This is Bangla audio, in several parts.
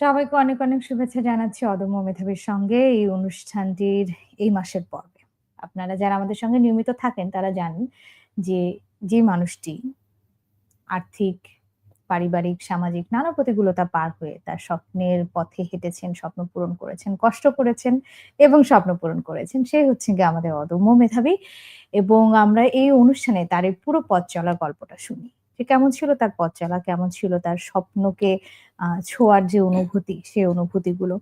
সবাইকে অনেক, অনেক শুভেচ্ছা জানাচ্ছি অদম্য মেধাবীর সঙ্গে এই অনুষ্ঠানটির এই মাসের পর্বে। আপনারা যারা আমাদের সঙ্গে নিয়মিত থাকেন তারা জানেন যে, যে মানুষটি আর্থিক, পারিবারিক, সামাজিক নানা প্রতিকূলতা পার হয়ে তার স্বপ্নের পথে হেঁটেছেন, স্বপ্ন পূরণ করেছেন, কষ্ট করেছেন এবং স্বপ্ন পূরণ করেছেন। সে হচ্ছেন গিয়ে আমাদের অদম্য মেধাবী এবং আমরা এই অনুষ্ঠানে তার এই পুরো পথ চলার গল্পটা শুনি। যে কেমন ছিল তার পথ চলা, কেমন ছিল তার স্বপ্নকে ছোঁয়ার যে অনুভূতি, সেই অনুভূতিগুলো।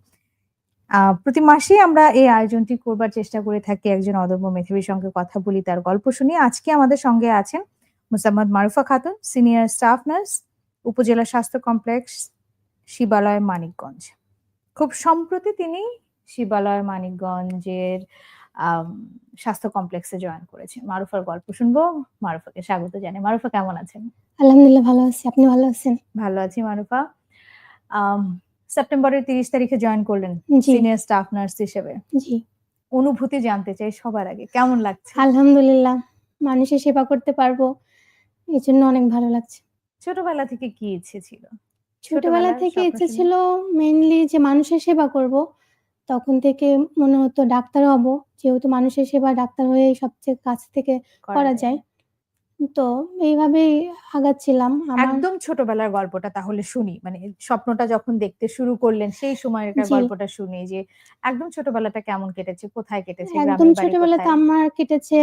প্রতি মাসেই আমরা এই আয়োজনটি করবার চেষ্টা করে থাকি একজন অদম্য মেধাবীর সঙ্গে কথা বলি, তার গল্প শুনি। আজকে আমাদের সঙ্গে আছেন Mosammad Marufa Khatun, senior staff nurse, upazila স্বাস্থ্য কমপ্লেক্স, শিবালয়, মানিকগঞ্জ। খুব সম্প্রতি তিনি শিবালয়, মানিকগঞ্জের আম স্বাস্থ্য কমপ্লেক্সে জয়েন করেছেন। মারুফার গল্প শুনব। মারুফাকে স্বাগত জানাই। মারুফা কেমন আছেন? আলহামদুলিল্লাহ ভালো আছি। আপনি ভালো আছেন? ভালো আছি মারুফা। সেপ্টেম্বরের ৩০ তারিখে জয়েন করলেন সিনিয়র স্টাফ নার্স হিসেবে। জি। অনুভূতি জানতে চাই সবার আগে। কেমন লাগছে? আলহামদুলিল্লাহ। মানুষের সেবা করতে পারব। এই জন্য অনেক ভালো লাগছে। ছোটবেলা থেকে কি ইচ্ছে ছিল? ছোটবেলা থেকে ইচ্ছে ছিল মেইনলি যে মানুষের সেবা করব। তখন থেকে মনে হতো ডাক্তার হব। যেহেতু মানুষের সেবা ডাক্তার হয়েই সবচেয়ে কাছ থেকে করা যায়। তো এইভাবেই আগাচ্ছিলাম। একদম ছোটবেলার গল্পটা তাহলে শুনি। মানে স্বপ্নটা যখন দেখতে শুরু করলেন সেই সময়কার জি। গল্পটা শুনি যে একদম ছোটবেলাটা কেমন কেটেছে? কোথায় কেটেছে? একদম ছোটবেলাতে আমার কেটেছে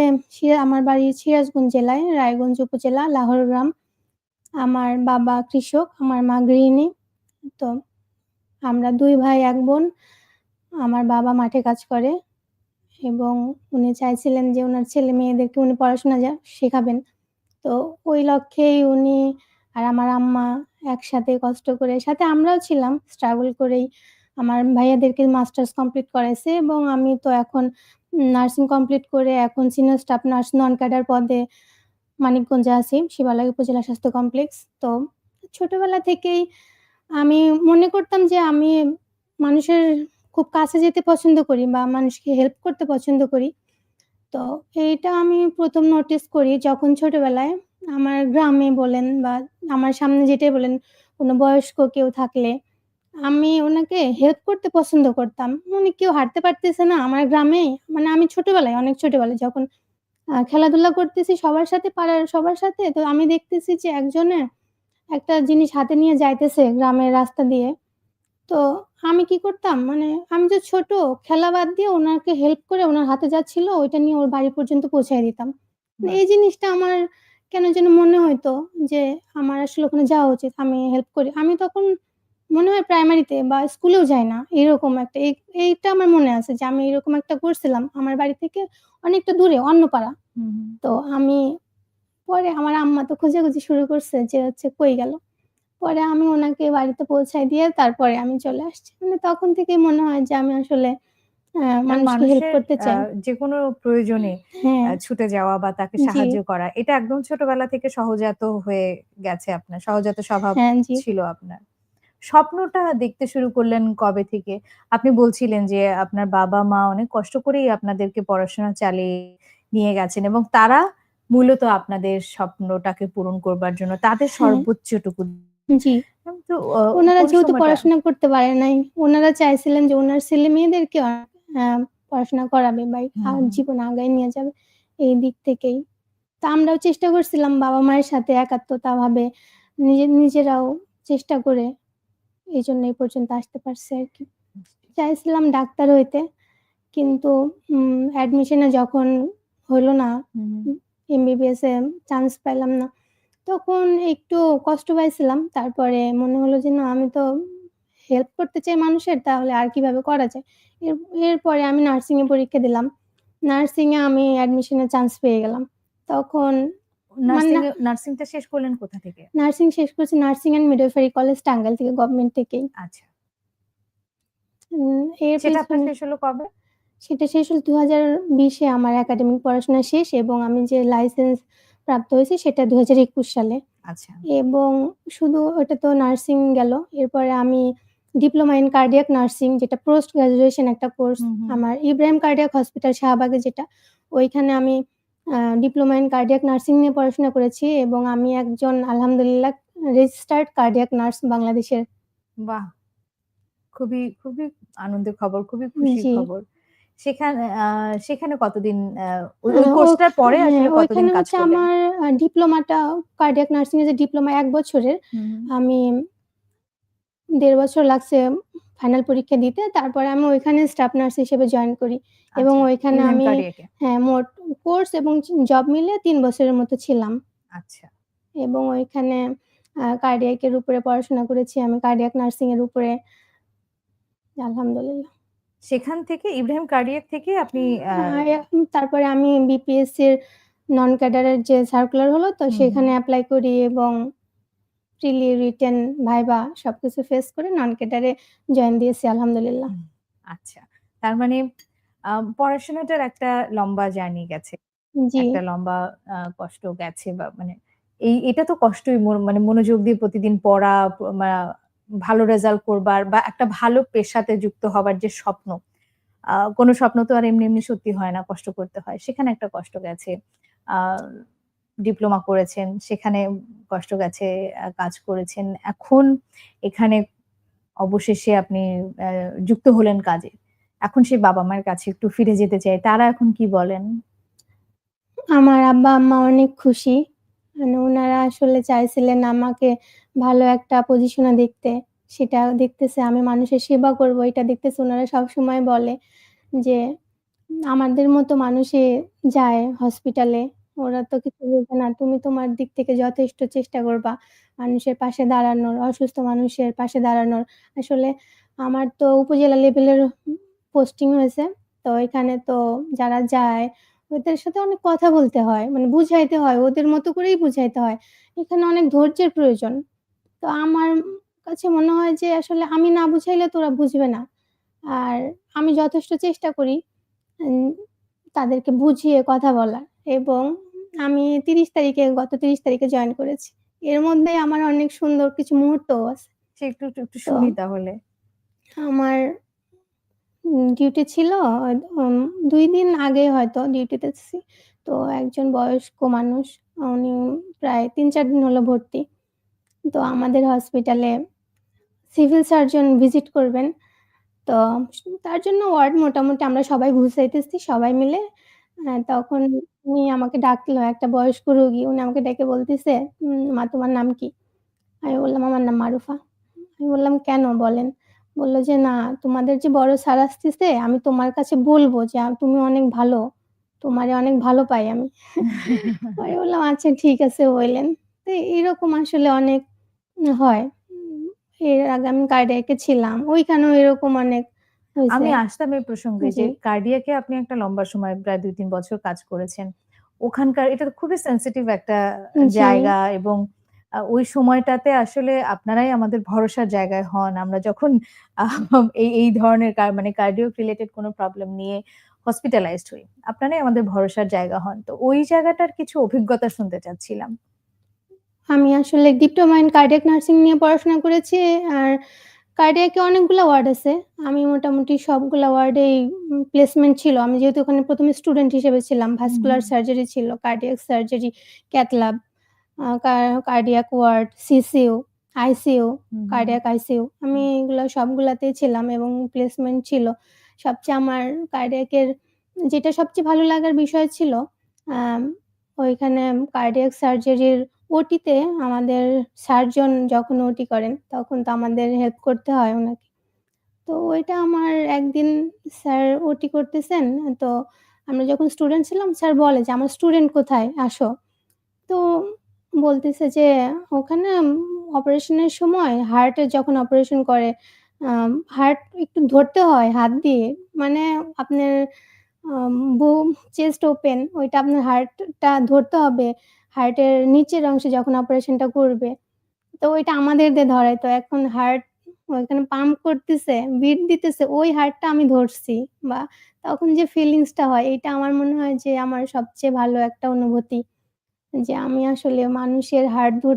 আমার বাড়ি সিরাজগঞ্জ জেলায়, রায়গঞ্জ উপজেলা, লাহোর গ্রাম। আমার বাবা কৃষক, আমার মা গৃহিণী। তো আমরা দুই ভাই এক বোন। আমার বাবা মাঠে কাজ করে এবং উনি চাইছিলেন যে ওনার ছেলে-মেয়েদেরকে উনি পড়াশোনা যা শেখাবেন। তো ওই লক্ষ্যেই উনি আর আমার আম্মা একসাথে কষ্ট করে সাথে আমরাও ছিলাম স্ট্রাগল করেই আমার ভাইয়াদেরকে মাস্টার্স কমপ্লিট করাইছে এবং আমি তো এখন নার্সিং কমপ্লিট করে এখন senior staff nurse non cadre পদে মানিকগঞ্জে আছি, শিবালয় উপজেলা স্বাস্থ্য কমপ্লেক্স। তো ছোটবেলা থেকেই আমি মনে করতাম যে আমি মানুষের খুব কাছে যেতে পছন্দ করি বা মানুষকে হেল্প করতে পছন্দ করি। তো এইটা আমি প্রথম নোটিস করি যখন ছোটবেলায় আমার গ্রামে বলেন বা আমার সামনে যেটাই বলেন, কোনো বয়স্ক কেউ থাকলে আমি ওনাকে হেল্প করতে পছন্দ করতাম। মানে কেউ হাঁটতে পারতেছে না আমার গ্রামে মানে আমি ছোটবেলায়, অনেক ছোটবেলায় যখন খেলাধুলা করতেছি সবার সাথে পাড়ার সবার সাথে, তো আমি দেখতেছি যে একজনে একটা জিনিস হাতে নিয়ে যাইতেছে গ্রামের রাস্তা দিয়ে। তো আমি কি করতাম মানে আমি যে ছোট খেলা বাদ দিয়ে ওনাকে হেল্প করে ওনার হাতে যা ছিল ওইটা নিয়ে ওর বাড়ি পর্যন্ত পৌঁছায় দিতাম। বাহ! এই জিনিসটা আমার কেন যেন মনে হইতো যে আমার আসলে ওখানে যাওয়া উচিত। আমি হেল্প করি। আমি তখন মনে হয় প্রাইমারিতে বা স্কুলেও যাই না। এরকম একটা এই এইটা আমার মনে আছে যে আমি এরকম একটা করছিলাম। আমার বাড়ি থেকে অনেকটা দূরে অন্য পাড়া। হুম, হুম। তো আমি পরে আমার আম্মা তো খোঁজাখুঁজি শুরু করছে যে হচ্ছে কই গেল? পরে আমি ওনাকে বাড়িতে পৌঁছায় দিয়ে তারপরে আমি চলে আসছি। মানে তখন থেকেই মনে হয় যে আমি আসলে মানে চাই। যেকোনো প্রয়োজনে হ্যাঁ, ছুটে যাওয়া বা তাকে সাহায্য করা এটা একদম ছোটবেলা থেকে সহজাত হয়ে গেছে আপনার। সহজাত স্বভাব হ্যাঁ, ছিল আপনার। স্বপ্নটা দেখতে শুরু করলেন কবে থেকে? আপনি বলছিলেন যে আপনার বাবা-মা অনেক কষ্ট করেই আপনাদেরকে পড়াশোনা চালিয়ে নিয়ে গেছেন এবং তারা মূলত আপনাদের স্বপ্নটাকে পূরণ করবার জন্য তাদের হ্যাঁ, সর্বোচ্চটুকু জি। অ যেহেতু পড়াশোনা করতে পারে নাই, উনারা চাইছিলেন যে উনার ছেলে-মেয়েদেরকে আ আ পড়াশোনা করাবে বা হুম। জীবনে আগায় নিয়ে যাবে এই দিক থেকেই। তো আমরাও চেষ্টা করছিলাম বাবা-মায়ের সাথে একাত্মতাভাবে নিজে নিজেরাও চেষ্টা করে এই জন্য এই পর্যন্ত আসতে পারছি আরকি। চাইছিলাম ডাক্তার হইতে কিন্তু অ্যাডমিশনে যখন হলো না এমবিবিএস এ চান্স পাইলাম না। তখন একটু কষ্ট পাইছিলাম। তারপরে মনে হলো যে না আমি তো হেল্প করতে চাই মানুষের তাহলে আর কীভাবে করা যায়। এর এরপরে আমি নার্সিং এ পরীক্ষা দিলাম। নার্সিং এ আমি অ্যাডমিশনের চান্স পেয়ে গেলাম। তখন মানে নার্সিংটা শেষ করলেন কোথা থেকে? নার্সিং শেষ করছি nursing and midwifery college Tangail থেকে গভর্নমেন্ট থেকেই। আচ্ছা। এর সেটা আপনার শেষ হলো কবে? সেটা শেষ হল ২০২০ এ আমার একাডেমিক পড়াশোনা শেষ এবং আমি যে লাইসেন্স প্রাপ্ত হয়েছি সেটা ২০২১ সালে। আচ্ছা। এবং শুধু ওটা তো নার্সিং গেল। এরপরে আমি ডিপ্লোমা ইন কার্ডিয়াক নার্সিং যেটা পোস্ট গ্রাজুয়েশন একটা কোর্স। আমার ইব্রাহিম কার্ডিয়াক হসপিটাল শাহবাগে যেটা, ওইখানে আমি ডিপ্লোমা ইন কার্ডিয়াক নার্সিং নিয়ে পড়াশোনা করেছি এবং আমি একজন আলহামদুলিল্লাহ রেজিস্টার্ড কার্ডিয়াক নার্স বাংলাদেশের। বাহ! খুবই, খুবই আনন্দের খবর, খুবই খুশির খবর। সেখানে সেখানে কতদিন ওই, কোর্সটার পরে হ্যাঁ, আসলে কতদিন কাজ করলেন? আমার ডিপ্লোমাটা কার্ডিয়াক নার্সিং এর যে ডিপ্লোমা ১ বছরের। আমি ১.৫ বছর লাগছে ফাইনাল পরীক্ষা দিতে। তারপরে আমি ওইখানে স্টাফ নার্স হিসেবে জয়েন করি এবং আচ্ছা, ওইখানে আমি হ্যাঁ, মোট কোর্স এবং জব মিলে তিন বছরের মতো ছিলাম। আচ্ছা। এবং ওইখানে আ কার্ডিয়াক এর উপরে পড়াশোনা করেছি আমি কার্ডিয়াক নার্সিং এর উপরে। আলহামদুলিল্লাহ। সেখান থেকে ইব্রাহিম কার্ডিয়াক থেকে আপনি আ তারপরে আমি বিপিএসসির নন ক্যাডারের যে সার্কুলার হলো তো সেখানে অ্যাপ্লাই করি এবং প্রিলি, রিটেন, ভাইবা সবকিছু ফেস করে নন ক্যাডারে জয়েন দিয়েছি আলহামদুলিল্লাহ। আচ্ছা। তার মানে পড়াশোনাটার একটা লম্বা জার্নি গেছে। জি। একটা লম্বা কষ্ট গেছে বা মানে এই এটা তো কষ্টই মন মানে মনোযোগ দিয়ে প্রতিদিন পড়া প মা ভালো রেজাল্ট করবার বা একটা ভালো পেশাতে যুক্ত হবার যে স্বপ্ন। কোন স্বপ্ন তো আর এমনি, এমনি সত্যি হয় না, কষ্ট করতে হয়। সেখানে একটা কষ্ট গেছে। ডিপ্লোমা করেছেন, সেখানে কষ্ট গেছে, কাজ করেছেন। এখন এখানে অবশেষে আপনি যুক্ত হলেন কাজে। এখন সে বাবা-মায়ের কাছে একটু ফিরে যেতে চাই। তারা এখন কি বলেন? আমার আব্বা-আম্মা অনেক খুশি। মানে ওনারা আসলে চাইছিলেন আমাকে ভালো একটা পজিশনে দেখতে। সেটা দেখতেছে আমি মানুষের সেবা করব এটা দেখতেছে উনারা সবসময় বলে যে, "আমাদের মতো মানুষে যায় হসপিটালে। ওরা তো কিছু বোঝে না। তুমি তোমার দিক থেকে যথেষ্ট চেষ্টা করবা মানুষের পাশে দাঁড়ানোর, অসুস্থ মানুষের পাশে দাঁড়ানোর।" আসলে আমার তো উপজেলা লেভেলের পোস্টিং হয়েছে। তো এখানে তো যারা যায় ওদের সাথে অনেক কথা বলতে হয়। মানে বুঝাইতে হয়। ওদের মতো করেই বুঝাইতে হয়। এখানে অনেক ধৈর্যের প্রয়োজন। তো আমার কাছে মনে হয় যে আসলে আমি না বুঝাইলে তো ওরা বুঝবে না। আর আমি যথেষ্ট চেষ্টা করি তাদেরকে বুঝিয়ে কথা বলার এবং আমি ৩০ তারিখে গত ৩০ তারিখে জয়েন করেছি। এর মধ্যে আমার অনেক সুন্দর কিছু মুহূর্তও আছে। একটু, একটু, শুনি তাহলে। আমার ডিউটি ছিল ২ দিন আগে হয়তো ডিউটিতে। তো একজন বয়স্ক মানুষ উনি প্রায় ৩-৪ দিন হলো ভর্তি। তো আমাদের হসপিটালে সিভিল সার্জন ভিজিট করবেন। তো তার জন্য ওয়ার্ড মোটামুটি আমরা সবাই গুছাইতেছি সবাই মিলে। তখন উনি আমাকে ডাকলো একটা বয়স্ক রোগী। উনি আমাকে ডেকে বলতেছে, "মা তোমার নাম কি?" আমি বললাম, "আমার নাম মারুফা।" আমি বললাম, "কেন বলেন?" বলল যে, "না তোমাদের যে বড় স্যার আসতেছে আমি তোমার কাছে বলব যে তুমি অনেক ভালো। তোমারে অনেক ভালো পাই আমি।" বললাম, "আচ্ছা ঠিক আছে বইলেন।" তো এরকম আসলে অনেক হয়। এর আগে আমি কার্ডিয়াক ছিলাম। ওইখানেও এরকম অনেক। আমি আসতাম এই প্রসঙ্গে যে। কার্ডিয়াকে আপনি একটা লম্বা সময় প্রায় ২-৩ বছর কাজ করেছেন। ওখানকার এটা খুবই সেনসিটিভ একটা জায়গা এবং ওই সময়টাতে আসলে আপনারাই আমাদের ভরসার জায়গায় হন। আমরা যখন এই, এই ধরনের মানে কার্ডিয়াক রিলেটেড কোনো প্রবলেম নিয়ে হসপিটালাইজড হই। আপনারাই আমাদের ভরসার জায়গা হন। তো ওই জায়গাটার কিছু অভিজ্ঞতা শুনতে চাচ্ছিলাম। আমি আসলে ডিপ্লোমা ইন কার্ডিয়াক নার্সিং নিয়ে পড়াশোনা করেছি। আর কার্ডিয়াকে অনেকগুলো ওয়ার্ড আছে। আমি মোটামুটি সবগুলা ওয়ার্ডেই প্লেসমেন্ট ছিল। আমি যেহেতু ওখানে প্রথমে স্টুডেন্ট হিসেবে ছিলাম। ভাস্কুলার সার্জারি ছিল, cardiac surgery, cath lab, uh কা cardiac ward, CCU, ICU, hmm, hmm. Cardiac ICU. আমি এগুলো এগুলা সবগুলাতেই ছিলাম এবং প্লেসমেন্ট ছিল। সবচেয়ে আমার কার্ডিয়াকের যেটা সবচেয়ে ভালো লাগার বিষয় ছিল ওইখানে কার্ডিয়াক সার্জারির ওটিতে আমাদের সার্জন যখন ওটি করেন তখন তো আমাদের হেল্প করতে হয় ওনাকে তো ওইটা আমার একদিন স্যার ওটি করতেছেন। তো আমরা যখন স্টুডেন্ট ছিলাম স্যার বলে যে, "আমার স্টুডেন্ট কোথায়? আসো।" তো বলতেছে যে, "ওখানে অপারেশনের সময় হার্টের যখন অপারেশন করে হার্ট একটু ধরতে হয় হাত দিয়ে। মানে আপনার বুম চেস্ট ওপেন ওইটা আপনার হার্টটা ধরতে হবে। হার্টের নিচের অংশে যখন অপারেশনটা করবে। তো ওইটা আমাদের দিয়ে ধরায় তো এখন হার্ট ওইখানে পাম্প করতেছে, বিট দিতেছে ওই হার্টটা আমি ধরছি। বা তখন যে ফিলিংসটা হয় এটা আমার মনে হয় যে আমার সবচেয়ে ভালো একটা অনুভূতি। যে আমি আসলে মানুষের হার্ট ধর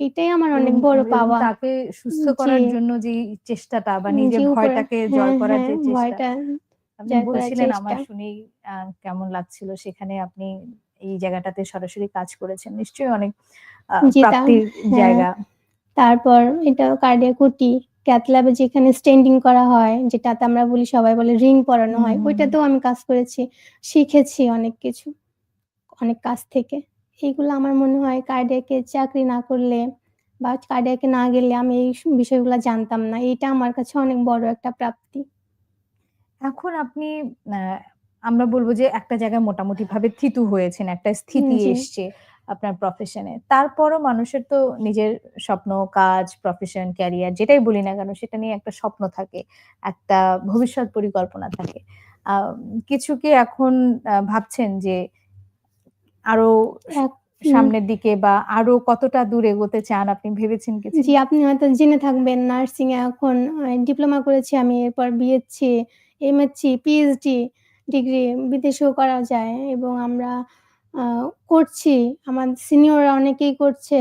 এটাই আমার অনেক বড় পাওয়া। তাকে সুস্থ করার জন্য যেই চেষ্টাটা বা নিজের ভয়টাকে জয় হ্যাঁ, করার হ্যাঁ যে চেষ্টা। আপনি বলছিলেন আমার শুনেই আ কেমন লাগছিল সেখানে আপনি এই জায়গাটাতে সরাসরি কাজ করেছেন। নিশ্চয়ই অনেক প্রাপ্তির হ্যাঁ। জায়গা। তারপর এটা কার্ডিয়াক ওটি ক্যাথ যেখানে স্টেন্ডিং করা হয়, যেটাতে আমরা বলি সবাই বলে রিং পরানো হয়। ওইটাতেও আমি কাজ করেছি। শিখেছি অনেক কিছু, অনেক কাছ থেকে। এইগুলো আমার মনে হয় কার্ডিয়াকে চাকরি না করলে বা কার্ডিয়াকে না গেলে আমি এই বিষয়গুলা জানতাম না। এটা আমার কাছে অনেক বড় একটা প্রাপ্তি। এখন আপনি আমরা বলব যে একটা জায়গায় মোটামুটি ভাবে থিতু হয়েছেন। একটা স্থিতি। এসছে আপনার প্রফেশন। তারপরও মানুষের তো নিজের স্বপ্ন, কাজ, প্রফেশন, ক্যারিয়ার যেটাই বলি না কেন সেটা নিয়ে একটা স্বপ্ন থাকে। একটা ভবিষ্যৎ পরিকল্পনা থাকে। কিছু কি এখন ভাবছেন যে আরও। সামনের দিকে বা আরও কতটা দূর এগোতে চান আপনি ভেবেছেন কিছু? জি, আপনি হয়তো জেনে থাকবেন নার্সিং এ এখন ডিপ্লোমা করেছি আমি। এরপর বিএসসি, এমএসসি, পিএইচডি ডিগ্রি বিদেশেও করা যায় এবং আমরা করছি। আমার সিনিয়ররা অনেকেই করছে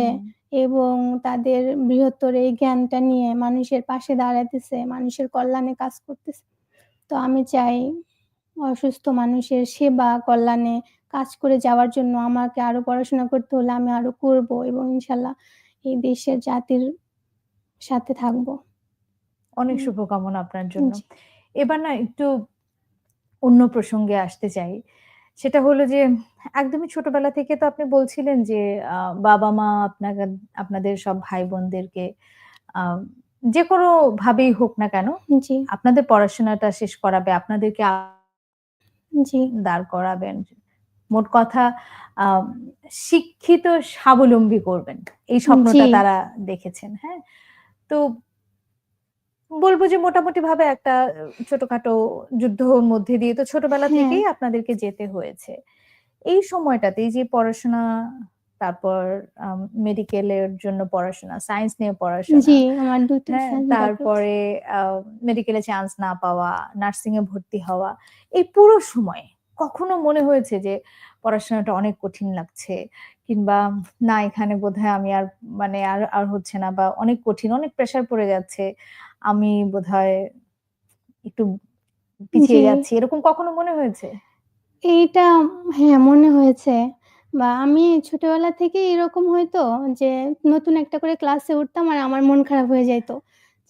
এবং তাদের বৃহত্তর এই জ্ঞানটা নিয়ে মানুষের পাশে দাঁড়াতেছে মানুষের কল্যাণে কাজ করতেছে। তো আমি চাই অসুস্থ মানুষের সেবা, কল্যাণে কাজ করে যাওয়ার জন্য আমাকে আরও পড়াশোনা করতে হলে আমি আরও করব এবং ইনশাআল্লাহ এই দেশের জাতির সাথে থাকব। অনেক শুভকামনা আপনার জন্য। এবার না একটু অন্য প্রসঙ্গে আসতে চাই। সেটা হলো যে একদমই ছোটবেলা থেকে তো আপনি বলছিলেন যে আ বাবা-মা আপনাকে আপনাদের সব ভাই-বোনদেরকে আ যেকোনো ভাবেই হোক না কেন, জি। আপনাদের পড়াশোনাটা শেষ করাবে, আপনাদেরকে জি। দাঁড় করাবেন। মোট কথা শিক্ষিত স্বাবলম্বী করবেন। এই স্বপ্নটা তারা দেখেছেন, হ্যাঁ? তো বলব যে মোটামুটি ভাবে একটা ছোটখাটো যুদ্ধর মধ্যে দিয়ে তো ছোটবেলা হ্যাঁ। থেকেই আপনাদেরকে যেতে হয়েছে। এই সময়টাতে যে পড়াশোনা, তারপর মেডিকেলের জন্য পড়াশোনা, সায়েন্স নিয়ে পড়াশোনা, জি, আমার ২ টা হ্যাঁ? তারপরে মেডিকেলে চান্স না পাওয়া, নার্সিং এ ভর্তি হওয়া। এই পুরো সময়ে কখনো মনে হয়েছে যে পড়াশোনাটা অনেক কঠিন লাগছে কিংবা না এখানে বোধহয় আমি আর মানে আর আর হচ্ছে না বা অনেক কঠিন, অনেক প্রেশার পড়ে যাচ্ছে। আমি বোধহয় একটু পিছিয়ে যাচ্ছি। এরকম কখনো মনে হয়েছে? এইটা হ্যাঁ, মনে হয়েছে বা আমি ছোটবেলা থেকেই এরকম হয়তো যে নতুন একটা করে ক্লাসে উঠতাম আর আমার মন খারাপ হয়ে যাইত।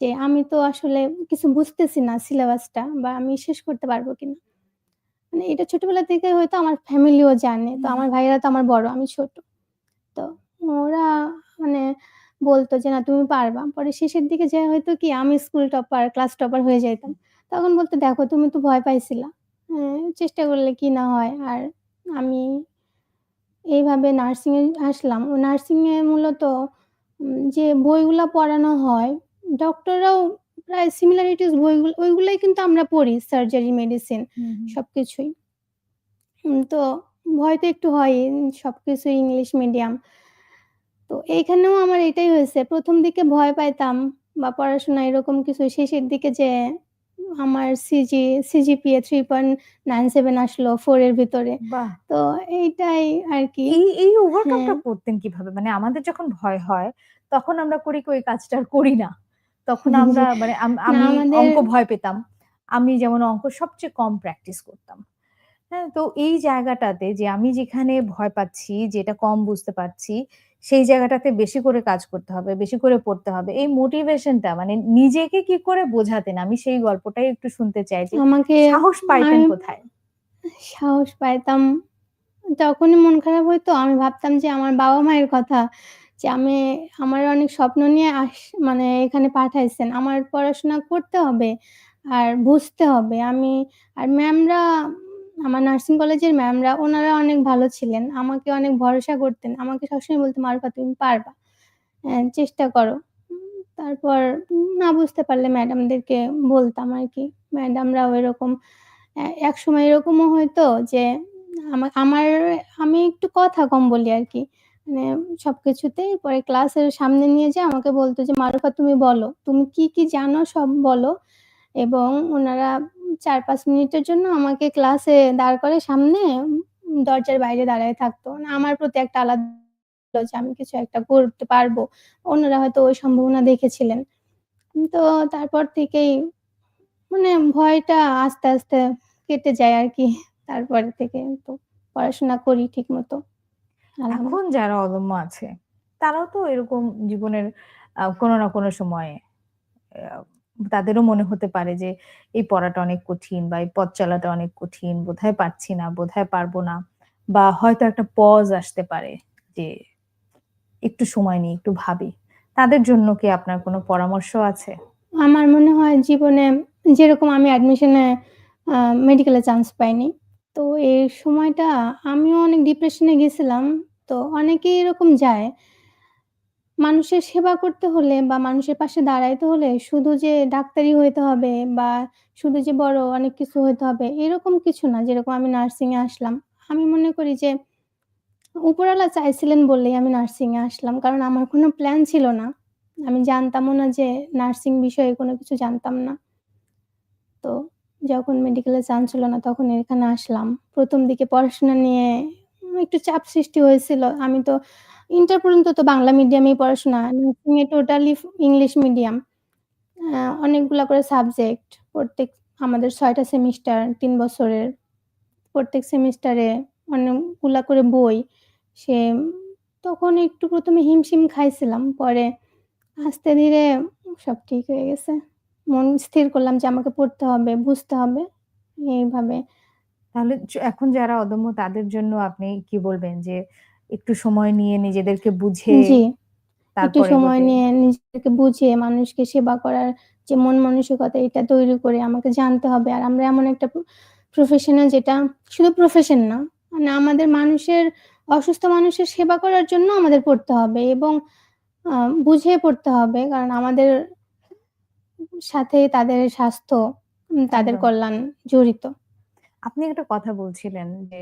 যে আমি তো আসলে কিছু বুঝতেছি না সিলেবাসটা বা আমি শেষ করতে পারব কিনা। মানে এটা ছোটবেলা থেকে হয়তো আমার ফ্যামিলিও জানে। তো আমার ভাইয়েরা তো আমার বড়, আমি ছোট। তো ওরা মানে বলতো যে, "না তুমি পারবা।" পরে শেষের দিকে যেয়ে হয়তো কি আমি স্কুল টপার, ক্লাস টপার হয়ে যাইতাম। তখন বলতো "দেখো তুমি তো ভয় পাইছিলা। হ্যাঁ, চেষ্টা করলে কি না হয়।" আর আমি এইভাবে নার্সিং এ আসলাম। ও নার্সিং এ মূলত যে বইগুলা পড়ানো হয়, ডক্টররাও সিমিলারিটিস বইগুলো ওইগুলাই কিন্তু আমরা পড়ি। Surgery, medicine. সবকিছুই। তো ভয় তো একটু হয়ই। সবকিছুই ইংলিশ মিডিয়াম। তো এইখানেও আমার এটাই হয়েছে। ১ম দিকে ভয় পাইতাম বা পড়াশোনা এরকম কিছু শেষের দিকে যে আমার সিজি সিজিপিএ 3.97 আসলো 4 এর ভিতরে। তো এইটাই আরকি। এই এই ওভারকামটা হ্যাঁ। করতেন কীভাবে? মানে আমাদের যখন ভয় হয়, তখন আমরা করি কি ওই কাজটা আর করি না। তখন আমরা মানে আমি অঙ্ক ভয় পেতাম। আমি যেমন অঙ্ক সবচেয়ে কম প্র্যাকটিস করতাম। হ্যাঁ? তো এই জায়গাটাতে যে আমি যেখানে ভয় পাচ্ছি, যেটা কম বুঝতে পারছি, সেই জায়গাটাতে বেশি করে কাজ করতে হবে, বেশি করে পড়তে হবে। এই মোটিভেশনটা মানে নিজেকে কি করে বোঝাতেন? আমি সেই গল্পটাই একটু শুনতে চাই যে আমাকে সাহস পাইতেন কোথায়? সাহস পাইতাম তখনই মন খারাপ হইতো আমি ভাবতাম যে আমার বাবা-মায়ের কথা যে আমি আমার অনেক স্বপ্ন নিয়ে আস মানে এখানে পাঠাইছেন। আমার পড়াশোনা করতে হবে আর বুঝতে হবে। আমি আর ম্যামরা আমার নার্সিং কলেজের ম্যামরা ওনারা অনেক ভালো ছিলেন। আমাকে অনেক ভরসা করতেন। আমাকে সবসময় বলতেন, "মারুফা তুমি পারবা। চেষ্টা করো।" তারপর না বুঝতে পারলে ম্যাডামদেরকে বলতাম আরকি। ম্যাডামরাও এরকম এক সময় এরকমও হয়তো যে আমার আমি একটু কথা কম বলি আরকি। মানে সবকিছুতেই পরে ক্লাসের সামনে নিয়ে যেয়ে আমাকে বলতো যে, "মারুফা তুমি বলো। তুমি কি, কি জানো সব বলো।" এবং ওনারা চার পাঁচ মিনিটের জন্য আমাকে ক্লাসে দাঁড় করে সামনে দরজার বাইরে দাঁড়ায় থাকতো। মানে আমার প্রতি একটা আলাদা যে আমি কিছু একটা করতে পারব। অন্যরা হয়তো ওই সম্ভাবনা দেখেছিলেন। তো তারপর থেকেই মানে ভয়টা আস্তে, আস্তে কেটে যায় আর কি তারপরে থেকে তো পড়াশোনা করি ঠিকমতো। আলহামদুলিল্লাহ। এখন যারা অদম্য আছে, তারাও তো এরকম জীবনের কোনো না কোনো সময়ে তাদেরও মনে হতে পারে যে এই পড়াটা অনেক কঠিন বা এই পথ চলাটা অনেক কঠিন। বোধহয় পারছি না, বোধহয় পারব না। বা হয়তো একটা পজ আসতে পারে যে একটু সময় নিই, একটু ভাবি। তাদের জন্য কি আপনার কোনো পরামর্শ আছে? আমার মনে হয় জীবনে যেরকম আমি অ্যাডমিশনে মেডিকেলে চান্স পাইনি। তো এই সময়টা আমিও অনেক ডিপ্রেশনে গেছিলাম। তো অনেকেই এরকম যায়। মানুষের সেবা করতে হলে বা মানুষের পাশে দাঁড়াইতে হলে শুধু যে ডাক্তারি হইতে হবে বা শুধু যে বড় অনেক কিছু হইতে হবে, এরকম কিছু না। যেরকম আমি নার্সিং এ আসলাম। আমি মনে করি যে উপরওয়ালা চাইছিলেন বলেই আমি নার্সিং এ আসলাম। কারণ আমার কোনো প্ল্যান ছিল না। আমি জানতামও না যে নার্সিং বিষয়ে কোনো কিছু জানতাম না। তো যখন মেডিকেলে চান্স হলো না, তখন এখানে আসলাম। প্রথম দিকে পড়াশোনা নিয়ে একটু চাপ সৃষ্টি হয়েছিল। আমি তো ইন্টার পর্যন্ত তো বাংলা মিডিয়ামেই পড়াশোনা। নার্সিং এ টোটালি ইংলিশ মিডিয়াম। অনেকগুলা করে সাবজেক্ট। প্রত্যেক আমাদের ছয়টা সেমিস্টার তিন বছরের। প্রত্যেক সেমিস্টারে অনেকগুলা করে বই। সে তখন একটু প্রথমে হিমশিম খাইছিলাম। পরে আস্তে ধীরে সব ঠিক হয়ে গেছে। মন স্থির করলাম যে আমাকে পড়তে হবে, বুঝতে হবে। এইভাবে তাহলে এখন যারা অদম্য তাদের জন্য আপনি কি বলবেন যে একটু সময় নিয়ে নিজেদেরকে বুঝে জি। একটু সময় নিয়ে নিজেকে বুঝিয়ে মানুষকে সেবা করার যে মন মানসিকতা এটা তৈরি করে আমাকে জানতে হবে। আর আমরা এমন একটা প্র প্রফেশনাল যেটা শুধু প্রফেশন না। মানে আমাদের মানুষের অসুস্থ মানুষের সেবা করার জন্য আমাদের পড়তে হবে এবং বুঝে পড়তে হবে। কারণ আমাদের সাথে তাদের স্বাস্থ্য, তাদের কল্যাণ জড়িত। আপনি একটা কথা বলছিলেন যে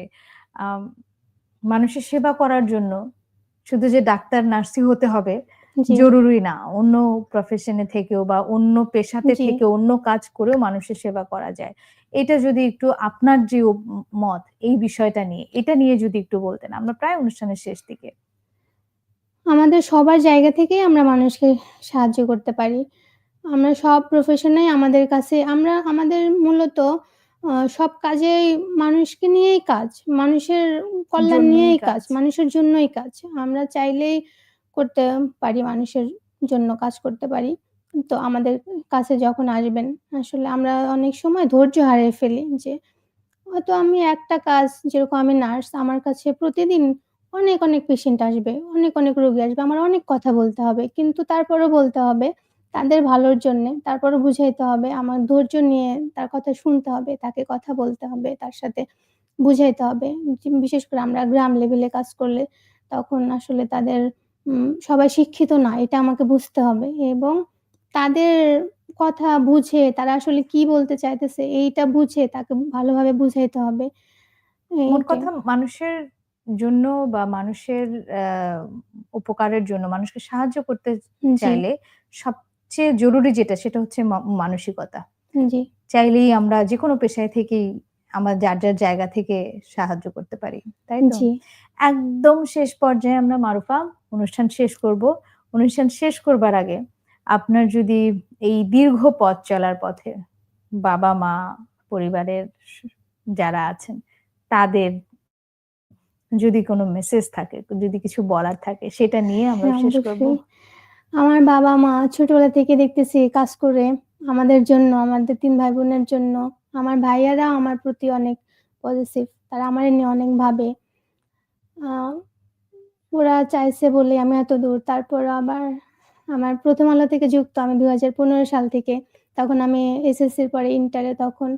মানুষের সেবা করার জন্য শুধু যে ডাক্তার, নার্সই হতে হবে জরুরি না। অন্য প্রফেশন থেকেও বা অন্য পেশাতে। থেকে অন্য কাজ করেও মানুষের সেবা করা যায়। এটা যদি একটু আপনার যে মত এই বিষয়টা নিয়ে, এটা নিয়ে যদি একটু বলতেন। আমরা প্রায় অনুষ্ঠানের শেষ দিকে। আমাদের সবার জায়গা থেকেই আমরা মানুষকে সাহায্য করতে পারি। আমরা সব প্রফেশনেই আমাদের কাছে আমরা আমাদের মূলত সব কাজেই মানুষকে নিয়েই কাজ। মানুষের কল্যাণ নিয়েই কাজ। কাজ। মানুষের জন্যই কাজ। আমরা চাইলেই করতে পারি মানুষের জন্য কাজ করতে পারি। তো আমাদের কাছে যখন আসবেন আসলে আমরা অনেক সময় ধৈর্য হারিয়ে ফেলি যে হয়তো আমি একটা কাজ যেরকম আমি নার্স, আমার কাছে প্রতিদিন অনেক, অনেক পেশেন্ট আসবে। অনেক, অনেক রোগী আসবে। আমার অনেক কথা বলতে হবে। কিন্তু তারপরেও বলতে হবে তাদের ভালোর জন্যে। তারপরেও বুঝাইতে হবে। আমার ধৈর্য নিয়ে তার কথা শুনতে হবে। তাকে কথা বলতে হবে। তার সাথে বুঝাইতে হবে। বিশেষ করে আমরা গ্রাম লেভেলে কাজ করলে তখন আসলে তাদের সবাই শিক্ষিত না। এটা আমাকে বুঝতে হবে এবং তাদের কথা বুঝে তারা আসলে কি বলতে চাইতেছে এইটা বুঝে তাকে ভালোভাবে বুঝাইতে হবে। মোট কথা মানুষের জন্য বা মানুষের উপকারের জন্য মানুষকে সাহায্য করতে চাইলে চাইলে সবচেয়ে জরুরি যেটা সেটা হচ্ছে মা মানসিকতা। জি, চাইলেই আমরা যেকোনো পেশায় থেকেই আমরা যার, যার জায়গা থেকে সাহায্য করতে পারি। তাই তো? একদম শেষ পর্যায়ে আমরা মারুফা অনুষ্ঠান শেষ করব। অনুষ্ঠান শেষ করবার আগে আপনার যদি এই দীর্ঘ পথ চলার পথে বাবা-মা, পরিবারের যারা আছেন তাদের যদি কোনো মেসেজ থাকে, যদি কিছু বলার থাকে সেটা নিয়ে আমরা হ্যাঁ, শেষ করব। আমার বাবা-মা ছোটবেলা থেকে দেখতেছি কাজ করে আমাদের জন্য, আমাদের তিন ভাই-বোনের জন্য। আমার ভাইয়ারাও আমার প্রতি অনেক পজিটিভ। তারা আমার নিয়ে অনেক ভাবে। ওরা চাইছে বলে আমি এত দূর তারপর আবার আমার প্রথম আলো থেকে যুক্ত আমি ২০১৫ সাল থেকে। তখন আমি এসএসসির পরে ইন্টারে তখন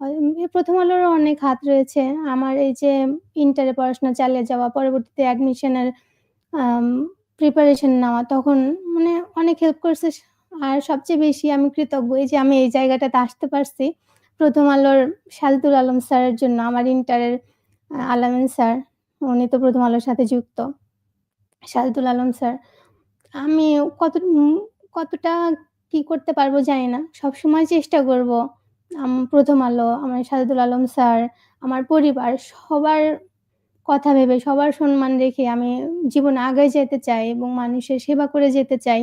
প্রথম ১ম আলোরও অনেক হাত রয়েছে। আমার এই যে ইন্টারে পড়াশোনা চালিয়ে যাওয়া, পরবর্তীতে অ্যাডমিশনের প্রিপারেশন নেওয়া তখন মানে অনেক হেল্প করছে। আর সবচেয়ে বেশি আমি কৃতজ্ঞ এই যে আমি এই জায়গাটাতে আসতে পারছি। প্রথম আলোর শালতুল আলম স্যারের জন্য আমার ইন্টারের আলামিন স্যার। উনি তো প্রথম আলোর সাথে যুক্ত। শাহীদুল আলম স্যার। আমি কত কতটা কি করতে পারব জানি না। সবসময় চেষ্টা করব। ১ম আলো, আমার শাহীদুল আলম স্যার, আমার পরিবার সবার কথা ভেবে, সবার সম্মান রেখে আমি জীবনে আগে যেতে চাই এবং মানুষের সেবা করে যেতে চাই।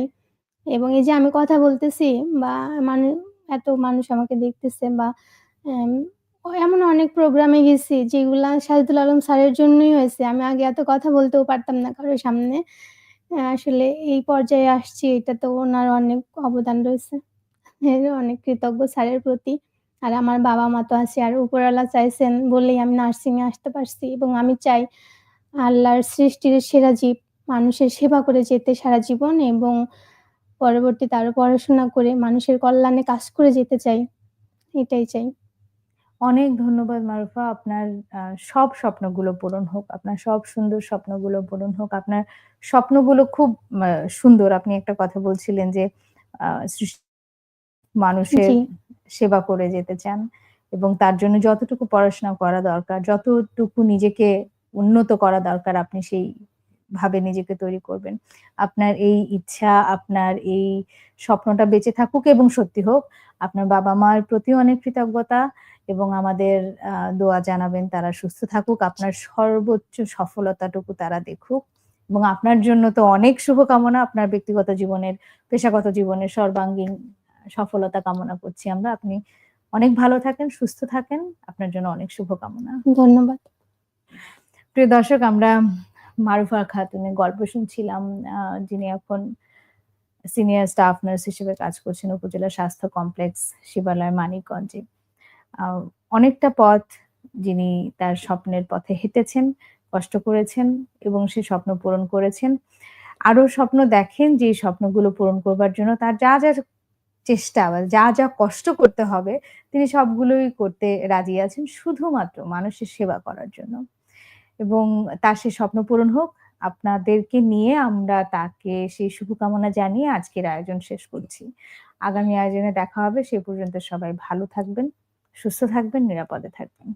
এবং এই যে আমি কথা বলতেছি বা মানু এত মানুষ আমাকে দেখতেছে বা এমন অনেক প্রোগ্রামে গেছি যেগুলা শাহীদুল আলম স্যারের জন্যই হয়েছে। আমি আগে এত কথা বলতেও পারতাম না কারোর সামনে। আসলে এই পর্যায়ে আসছি এটা তো ওনার অনেক অবদান রয়েছে। অনেক কৃতজ্ঞ স্যারের প্রতি। আর আমার বাবা-মা তো আছে আর উপরওয়ালা চাইছেন বলেই আমি নার্সিং এ আসতে পারছি এবং আমি চাই আল্লাহর সৃষ্টির সেরা জীব মানুষের সেবা করে যেতে সারা জীবন এবং পরবর্তীতে আরও পড়াশোনা করে মানুষের কল্যাণে কাজ করে যেতে চাই। এটাই চাই। অনেক ধন্যবাদ মারুফা। আপনার সব স্বপ্নগুলো পূরণ হোক। আপনার সব সুন্দর স্বপ্নগুলো পূরণ হোক। আপনার স্বপ্নগুলো খুব মা সুন্দর। আপনি একটা কথা বলছিলেন যে মানুষের। সেবা করে যেতে চান এবং তার জন্য যতটুকু পড়াশোনা করা দরকার, যতটুকু নিজেকে উন্নত করা দরকার আপনি সেই ভাবে নিজেকে তৈরি করবেন। আপনার এই ইচ্ছা, আপনার এই স্বপ্নটা বেঁচে থাকুক এবং সত্যি হোক। আপনার বাবা-মার প্রতি অনেক কৃতজ্ঞতা এবং আমাদের দোয়া জানাবেন তারা সুস্থ থাকুক। আপনার সর্বোচ্চ সফলতাটুকু তারা দেখুক এবং আপনার জন্য তো অনেক শুভকামনা। আপনার ব্যক্তিগত জীবনের, পেশাগত জীবনের সর্বাঙ্গীন সফলতা কামনা করছি আমরা। আপনি অনেক ভালো থাকেন, সুস্থ থাকেন। আপনার জন্য অনেক শুভকামনা। ধন্যবাদ। প্রিয় দর্শক আমরা মারুফা খাতুনের গল্প শুনছিলাম। যিনি এখন সিনিয়র স্টাফ নার্স হিসেবে কাজ করছেন উপজেলা স্বাস্থ্য কমপ্লেক্স শিবালয় মানিকগঞ্জে। অনেকটা পথ যিনি তার স্বপ্নের পথে হেঁটেছেন, কষ্ট করেছেন এবং সে স্বপ্ন পূরণ করেছেন। আরও স্বপ্ন দেখেন যে স্বপ্নগুলো পূরণ করবার জন্য তার যা, যা চেষ্টা বা যা, যা কষ্ট করতে হবে তিনি সবগুলোই করতে রাজি আছেন শুধুমাত্র মানুষের সেবা করার জন্য। এবং তার সে স্বপ্ন পূরণ হোক। আপনাদেরকে নিয়ে আমরা তাকে সেই শুভকামনা জানিয়ে আজকের আয়োজন শেষ করছি। আগামী আয়োজনে দেখা হবে। সে পর্যন্ত সবাই ভালো থাকবেন, সুস্থ থাকবেন, নিরাপদে থাকবেন।